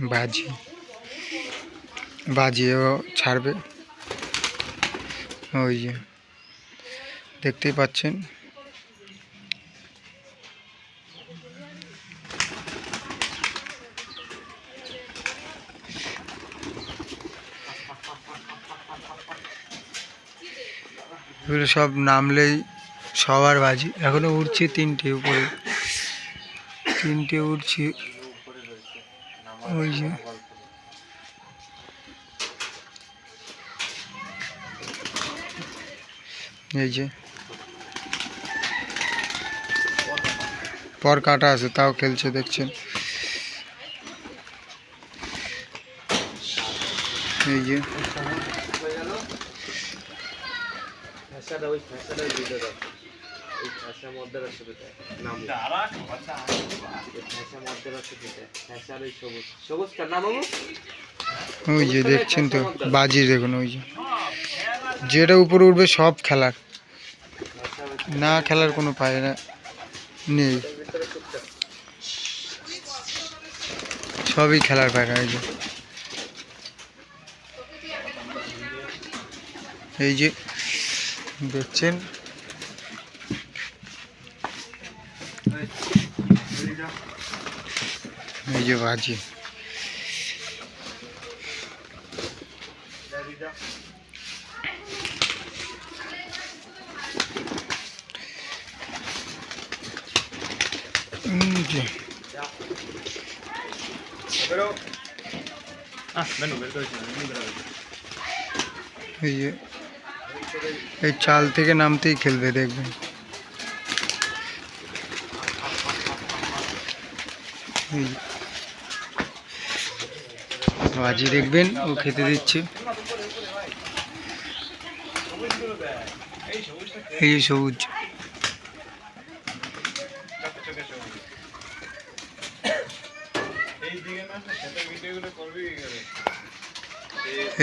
বাজি। বাজিও ছাড়বে। ওই যে, দেখতেই পাচ্ছেন। এগুলো সব নামলেই সবার বাজি। এখনও উঠছে তিনটে উপরে। তিনটে উঠছে ওই যে এই যে পর কাটা আছে তাও খেলছে দেখছেন এই যে ফ্যাসাটা ওই ফ্যাসাটা দিতে দাও ওই ফ্যাসা নাম। ওই ফ্যাসা মধ্যে রাখতে দিতে ফ্যাসার ওই সবুজ। সবুজ নাম বাবু? ওই যে দেখছেন তো বাজি দেখুন ওই যে। যেটা উপরে উঠবে সব খেলার। না খেলার কোনো পায় না নেই। সবই খেলার পায়রা এই যে। এই যে দেখছেন এই যে বাজি উম, যে এই যে এই চাল থেকে নামতেই খেলবে দেখবেন এই বাজি দেখবেন ও খেতে দিচ্ছে। এই সবুজ।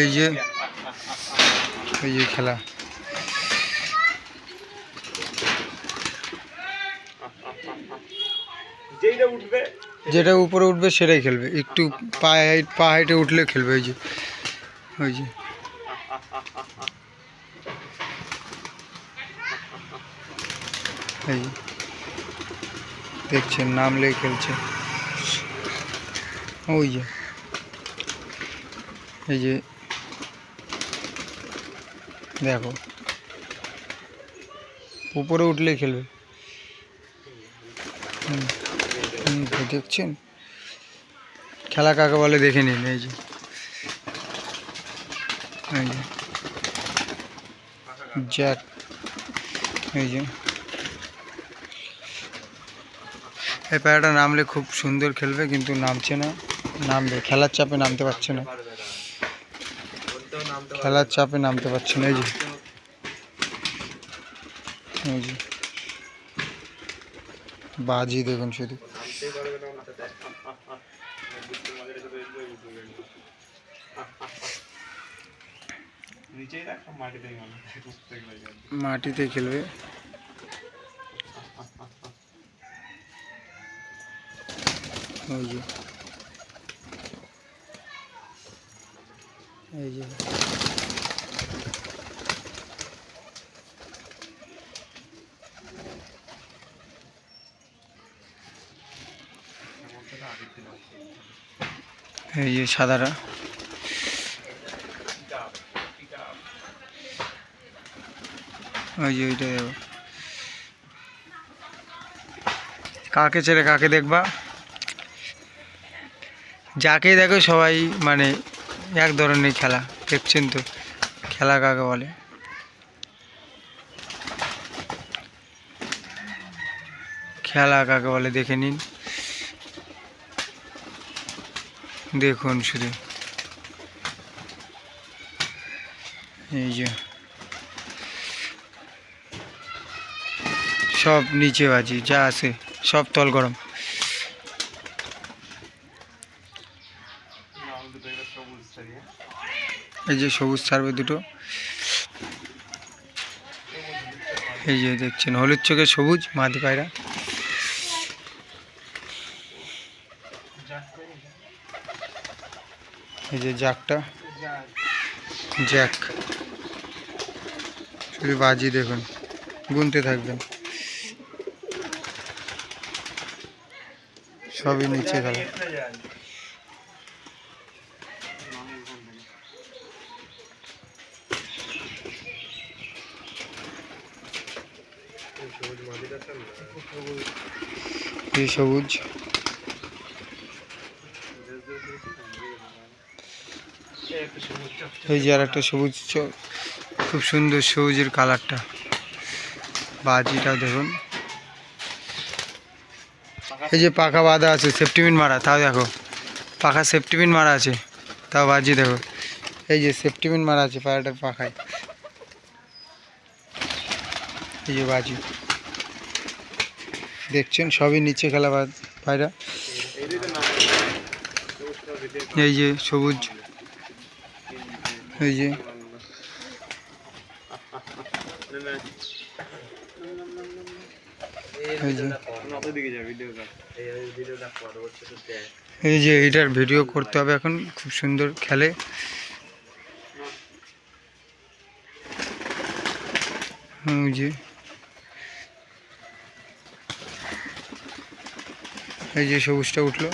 এই যে এই যে খেলা। যেইটা উঠবে যেটা উপরে উঠবে সেটাই খেলবে। একটু পা হাইট পা হাইটে উঠলে খেলবে ওই যে ওই যে। এই যে। দেখছেন নামলে খেলছে। ওই যে। এই যে। দেখো। উপরে উঠলে খেলবে। দেখছেন? খেলা কাকে বলে দেখে নিন, এই যে। এই জ্যাক, এই যে। এই প্যারাটা নামলে খুব সুন্দর খেলবে, কিন্তু নামছে না। নামবে, খেলার চাপে নামতে পারছে না। খেলার চাপে নামতে পারছে না, এই এই যে। বাজি দেখুন শুধু। নিচেই রাখ মাটিতে মাটিতে খেলবে। ওই যে। এই যে। এই যে সাদারা ওই যে ওইটা। কাকে ছেড়ে কাকে দেখবা? যাকে দেখো সবাই মানে এক ধরনের খেলা, দেখছেন তো? খেলা কাকে বলে? খেলা কাকে বলে দেখে নিন। দেখুন শুধু। এই যে। সব নিচে বাজি, যা আছে, সব তল গরম। এই যে সবুজ ছাড়বে দুটো। এই যে দেখছেন, হলুদ চোখে সবুজ মাদি পায়রা। এই যে জ্যাকটা। জ্যাক। শুধু বাজি দেখুন, গুনতে থাকবেন। সবই নিচে গেল সবুজ। এই যে আর একটা সবুজ খুব সুন্দর সবুজের কালারটা। বাজিটা দেখুন। এই যে পাখা বাঁধা আছে সেফটি সেফটিপিন মারা, তাও দেখো। পাখা সেফটি সেফটিপিন মারা আছে, তাও বাজি দেখো। এই যে সেফটি সেফটিপিন মারা আছে পায়রাটার পাখায়। এই যে বাজি দেখছেন? সবই নিচে খেলা পায়রা এই যে সবুজ। এই যে। এই যে। এই যে এইটার ভিডিও করতে হবে এখন খুব সুন্দর খেলে। এই যে। এই যে সবুজটা উঠল।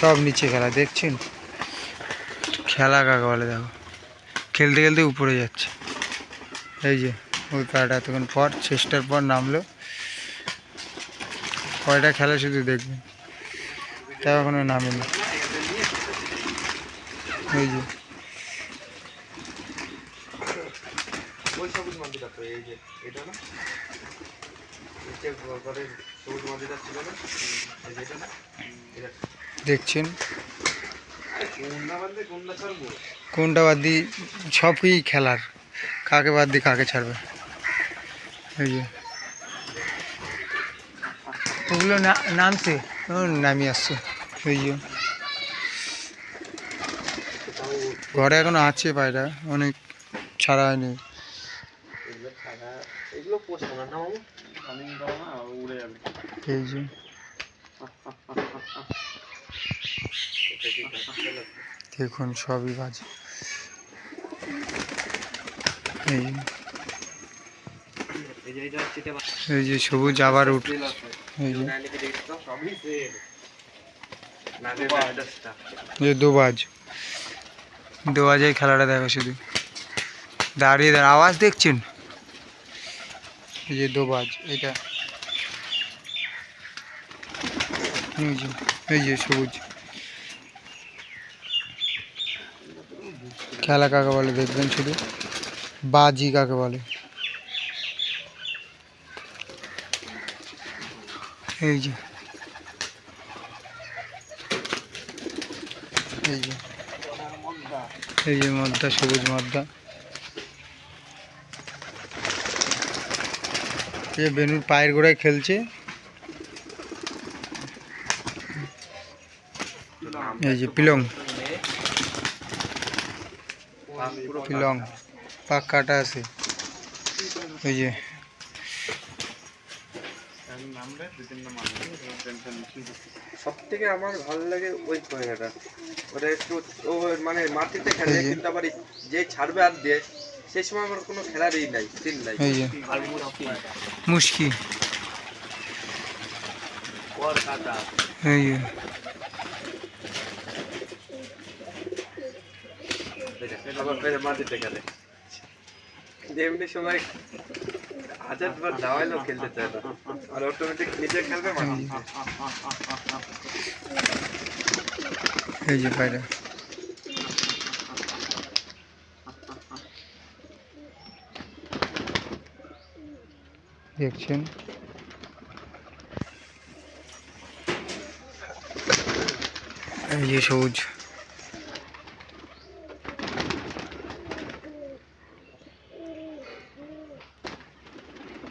সব নিচে খেলা দেখছেন? খেলা কাকে বলে দেখো। খেলতে খেলতে উপরে যাচ্ছে। এই যে ওই পাড়াটা এতক্ষণ পর চেষ্টার পর নামলো। কয়টা খেলা শুধু দেখবেন তা এখনও নামেনি। এই যে। দেখছেন আরে গুন্ডা বান্ধে গুন্ডা ছাড়বো কোনটা বাদ দিয়ে সবই খেলার। কাকে বাদ দিয়ে কাকে ছাড়বে? এই যে। ওগুলো নামছে। ও, নামিয়ে আসছে। এই যে। ঘরে এখনও আছে পায়রা অনেক ছাড়া হয়নি। এই যে। দেখুন, সবই বাজে। এই। যে সবুজ আবার উঠ যে। দোবাজ। দোবাজের খেলাটা দেখো শুধু। দাঁড়িয়ে দাঁড়িয়ে, আওয়াজ দেখছেন? এই যে দোবাজ, এটা। এই যে সবুজ। খেলা কাকে বলে দেখবেন শুধু? বাজি কাকে বলে? এই যে। এই যে। এই যে মদ্দা, সবুজ মদ্দা। এই বেনুর পায়ের গোড়ায় খেলছে। এই যে পিলং। পিলং পাক। কাটা আছে। এই যে। সব থেকে আমার ভালো লাগে ওই পায়রাটা ওটা একটু ও মানে মাটিতে খেলে এই যে। কিন্তু আবার এই- যে ছাড়বে আর দিয়ে সেই সময় আমার কোনো খেলারই নাই সিন নাই। এই যে। মুশকি। এই যে আবার ফেরে মাটিতে খেলে। যে এমনি সময় হাজার বার দাওয়াইলেও খেলতে চায় না। আর অটোমেটিক নিজে খেলবে মাটিতে এই যে দেখছেন? এই যে সবুজ।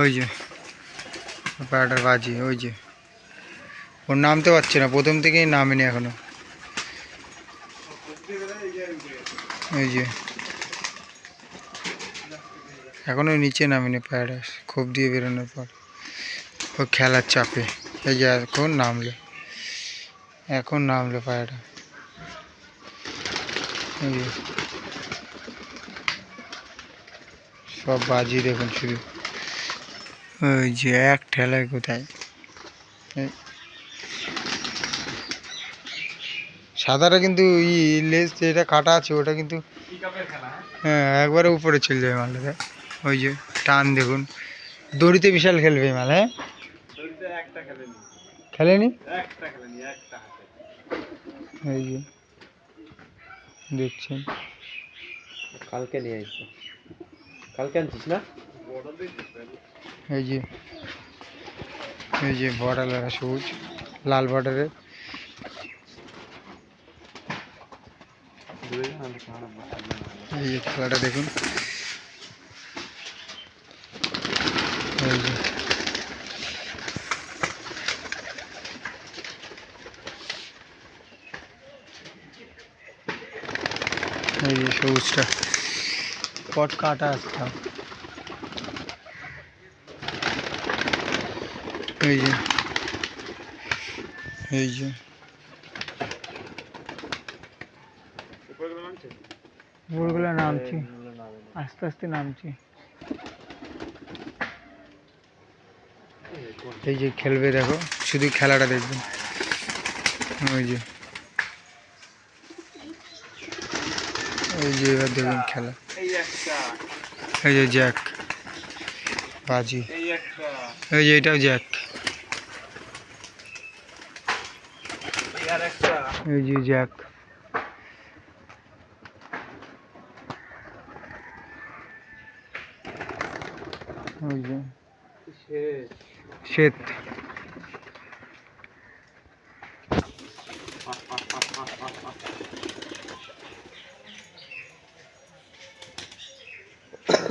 ওই যে পাড়াটার বাজি, ওই যে। ওর নামতে পারছে না, প্রথম থেকেই নামেনি এখনও। এই যে। এখনও নিচে নামেনি পায়রা খুব দিয়ে বেরোনোর পর। ও খেলার চাপে, এই যে এখন নামলে। এখন নামলে পায়রা এই যে। সব বাজি দেখুন শুধু। ওই যে এক ঠেলায় কোথায়। সাদাটা কিন্তু ই লেজ যেটা কাটা আছে ওটা কিন্তু হ্যাঁ একবারে উপরে চলে যাবে মালটা ওই যে টান দেখুন। দড়িতে বিশাল খেলবে মাল হ্যাঁ? একটা খেলেনি। খেলেনি? একটা খেলেনি একটা হাতে। এই যে দেখছেন। কালকে নিয়ে আসব। কালকে আনছিস না এই যে এই যে বর্ডার লাগা সবুজ লাল বর্ডারের এই যে খেলাটা দেখুন এই যে এই যে সবুজটা পট কাটা আসতাম এই যে এই যে। ভোরবেলা নামছি। আস্তে আস্তে নামছি। এই যে খেলবে দেখো, শুধু খেলাটা দেখবেন ওই যে। এই যে এবার দেখুন খেলা। এই যে জ্যাক। বাজি। এই যে এটাও জ্যাক। এই যে জ্যাক। শ্বেত এই যে। সাদা এই যে ঠিক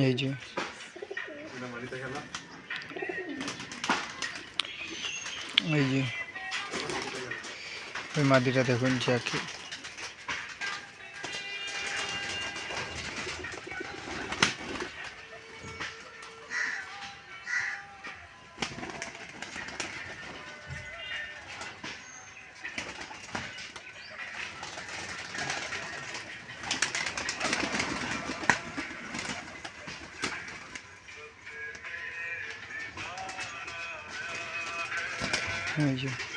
এই যে। মাটিতে খেলা এই যে। ওই মাদিটা দেখুন জ্যাকে এই যে খেলা